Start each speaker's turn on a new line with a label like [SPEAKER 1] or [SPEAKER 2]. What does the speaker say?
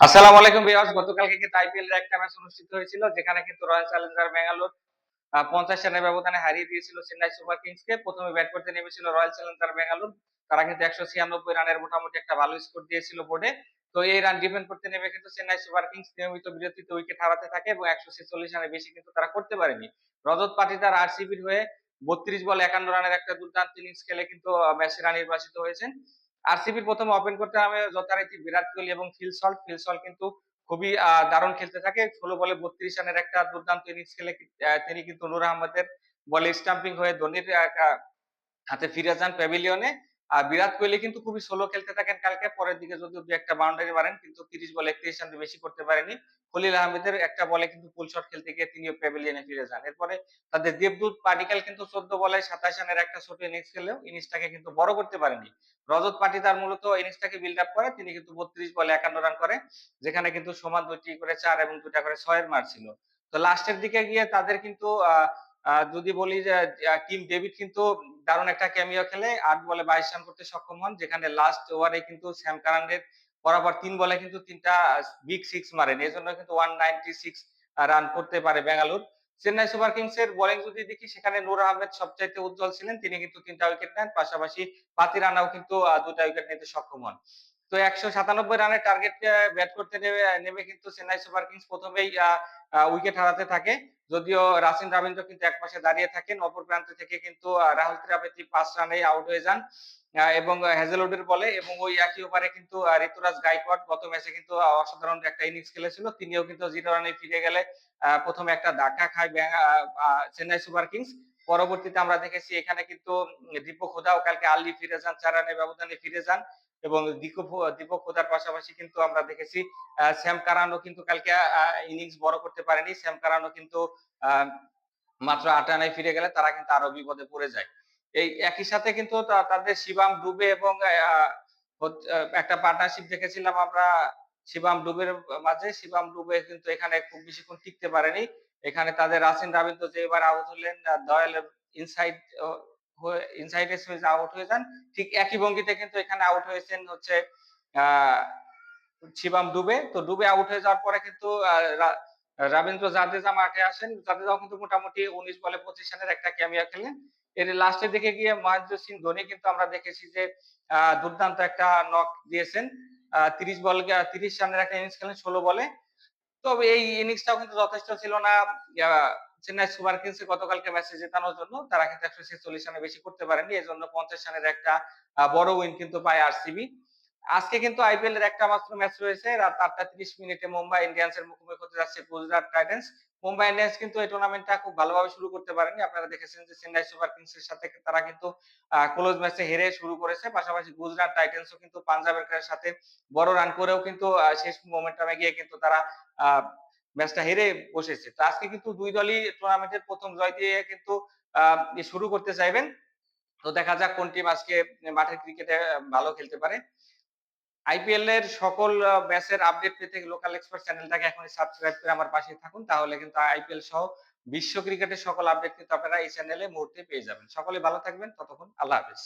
[SPEAKER 1] আসসালামু আলাইকুম ভিউয়ার্স, গতকালকে কিন্তু আইপিএল এর একটা ম্যাচ অনুষ্ঠিত হয়েছিল, যেখানে কিন্তু রয়্যাল ব্যাঙ্গালোর পঞ্চাশ রানের ব্যবধানে হারিয়ে দিয়েছিল চেন্নাই সুপার প্রথমে ব্যাট করতে নেমেছিল রয়্যাল ব্যাঙ্গালোর তারা কিন্তু একশো ছিয়ানব্বই রানের মোটামুটি একটা ভালো স্কোর দিয়েছিল বোর্ডে। তো এই রান ডিফেন্ড করতে নেমে কিন্তু চেন্নাই সুপার কিংস নিয়মিত বিরতিতে উইকেট হারাতে থাকে এবং একশো ছেচল্লিশ রানের বেশি কিন্তু তারা করতে পারেনি। রজত পাটিদার হয়ে বত্রিশ বল একান্ন রানের একটা দুর্দান্ত ইনিংস খেলে কিন্তু নির্বাচিত হয়েছেন। আরসিবির প্রথম ওপেন করতে হবে, যথারীতি বিরাট কোহলি এবং ফিলসল ফিলসল কিন্তু খুবই দারুণ খেলতে থাকে। ষোলো বলে বত্রিশ রানের একটা দুর্দান্ত ইনিংস খেলে তিনি কিন্তু নূর আহমদের বলে স্টাম্পিং হয়ে ধোনির হাতে ফিরে যান প্যাভিলিয়নে আর বিরাট কোহলি কিন্তু খুবই স্লো খেলতে থাকেন কালকে। পরের দিকে যদিও দু একটা বাউন্ডারি মারেন, কিন্তু তিরিশ বলে একত্রিশ রান বেশি করতে পারেনি। খলিল আহমেদের একটা বলে কিন্তু ফুল শট খেলতে গিয়ে তিনিও প্যাভিলিয়নে ফিরে যান। এরপরে তাদের দেবদূত পাটিকাল কিন্তু চোদ্দ বলে সাতাশ রানের একটা ছোট ইনিংস খেলেও ইনিংসটাকে কিন্তু বড় করতে পারেনি। রজত পাটি তার মূলত ইনিংসটাকে বিল্ড আপ করে, তিনি কিন্তু বত্রিশ বলে একান্ন রান করে, যেখানে কিন্তু সমান দুইটি করে চার এবং দুটা করে ছয়ের মার ছিল। তো লাস্টের দিকে গিয়ে তাদের কিন্তু যদি বলি যে টিম ডেভিড কিন্তু দারুণ একটা ক্যামিও খেলে, আট বলে বাইশ রান করতে সক্ষম হন, যেখানে লাস্ট ওভারে কিন্তু স্যাম কারান্ডের বরাবর তিন বলে কিন্তু তিনটা বিগ সিক্স মারেন। এই জন্য কিন্তু ওয়ান নাইনটি সিক্স রান করতে পারে বেঙ্গালুর চেন্নাই সুপার কিংস এর বোলিং যদি দেখি, সেখানে নূর আহমেদ সবচাইতে উজ্জ্বল ছিলেন। তিনি কিন্তু তিনটা উইকেট নেন, পাশাপাশি পাতি রানাও কিন্তু দুটা উইকেট নিতে সক্ষম হন। তো একশো সাতানব্বই রানের টার্গেট ব্যাট করতে নেমে নেমে কিন্তু চেন্নাই সুপার কিংস প্রথমেই উইকেট হারাতে থাকে। যদিও রাসিন রাবীন্দ্র কিন্তু এক পাশে দাঁড়িয়ে থাকেন, অপর প্রান্ত থেকে কিন্তু রাহুল ত্রিপাঠী পাঁচ রানে আউট হয়ে যান। এবং হ্যাজেলউডের বলে এবং ওই একই ওভারে কিন্তু ঋতুরাজ গাইকোয়াড গত ম্যাচে কিন্তু অসাধারণ একটা ইনিংস খেলেছিল। তিনিও কিন্তু জিরো রানে ফিরে গেলে প্রথমে একটা ধাক্কা খায় চেন্নাই সুপার কিংস। পরবর্তীতে আমরা দেখেছি এখানে কিন্তু দীপক হোদাও কালকে আর্লি ফিরে যান, চার রানের ব্যবধানে ফিরে যান। এবং দীপক হোদার পাশাপাশি কিন্তু আমরা দেখেছি স্যাম কারানো কিন্তু কালকে ইনিংস বড় করতে পারেনি। স্যাম কারানো কিন্তু মাত্র আট রানে ফিরে গেলে তারা কিন্তু আরও বিপদে পড়ে যায়। এই একই সাথে কিন্তু তাদের শিবাম ডুবে এবং একটা পার্টনারশিপ দেখেছিলাম আমরা, শিবাম ডুবের মাঝে। শিবাম ডুবে কিন্তু এখানে খুব বেশিক্ষণ টিকতে পারেনি। এখানে তাদের রাসিন রাবিন্দ্র যে এবার আউট হলেন Dayal inside inside switch out হয়ে যান। ঠিক একই ভঙ্গিতে কিন্তু এখানে আউট হয়েছেন হচ্ছে শিবাম ডুবে। তো ডুবে আউট হয়ে যাওয়ার পরে কিন্তু রবীন্দ্র জাদেজা মাঠে আসেন। জাদেজাও কিন্তু মোটামুটি উনিশ বলে পঁচিশ রানের একটা ক্যামিয়া খেলেন। এর লাস্টের দিকে গিয়ে মহেন্দ্র সিং ধোনি কিন্তু আমরা দেখেছি যে দুর্দান্ত একটা নক দিয়েছেন। তিরিশ বল তিরিশ রানের একটা ইনিংস খেলেন ষোলো বলে। তবে এই ইনিংসটাও কিন্তু যথেষ্ট ছিল না। চেন্নাই সুপার কিংস গতকালকে ম্যাচে জেতানোর জন্য তারা কিন্তু একশো ছেচল্লিশ রানে বেশি করতে পারেনি এই জন্য পঞ্চাশ রানের একটা বড় উইন কিন্তু পায় আর আরসিবি। আজকে কিন্তু আইপিএল এর একটা মাত্র ম্যাচ রয়েছে। রাত আটটা তিরিশ মিনিটে মুম্বাই ইন্ডিয়ান্স এর মুখোমুখি হতে যাচ্ছে গুজরাট টাইটেন্স মুম্বাই ইন্ডিয়ান্স কিন্তু এই টুর্নামেন্টটা খুব ভালোভাবে শুরু করতে পারেনি। আপনারা দেখেছেন যে চেন্নাই সুপার কিংস এর সাথে তারা কিন্তু ক্লোজ ম্যাচে হেরে শুরু করেছে। পাশাপাশি গুজরাট টাইটেন্সও কিন্তু পাঞ্জাবের সাথে বড় রান করেও কিন্তু শেষ মোমেন্টামে গিয়ে কিন্তু তারা ম্যাচটা হেরে বসেছে। তো আজকে কিন্তু দুই দলই টুর্নামেন্টের প্রথম জয় দিয়ে কিন্তু শুরু করতে চাইবেন। তো দেখা যাক কোন টিম আজকে মাঠের ক্রিকেটে ভালো খেলতে পারে। আইপিএল এর সকল ম্যাচের আপডেট পেতে লোকাল এক্সপার্ট চ্যানেলটাকে এখনই সাবস্ক্রাইব করে আমার পাশে থাকুন। তাহলে কিন্তু আইপিএল সহ বিশ্ব ক্রিকেটের সকল আপডেট কিন্তু আপনারা এই চ্যানেলে মুহূর্তে পেয়ে যাবেন। সকলে ভালো থাকবেন। ততক্ষণ আল্লাহ হাফেজ।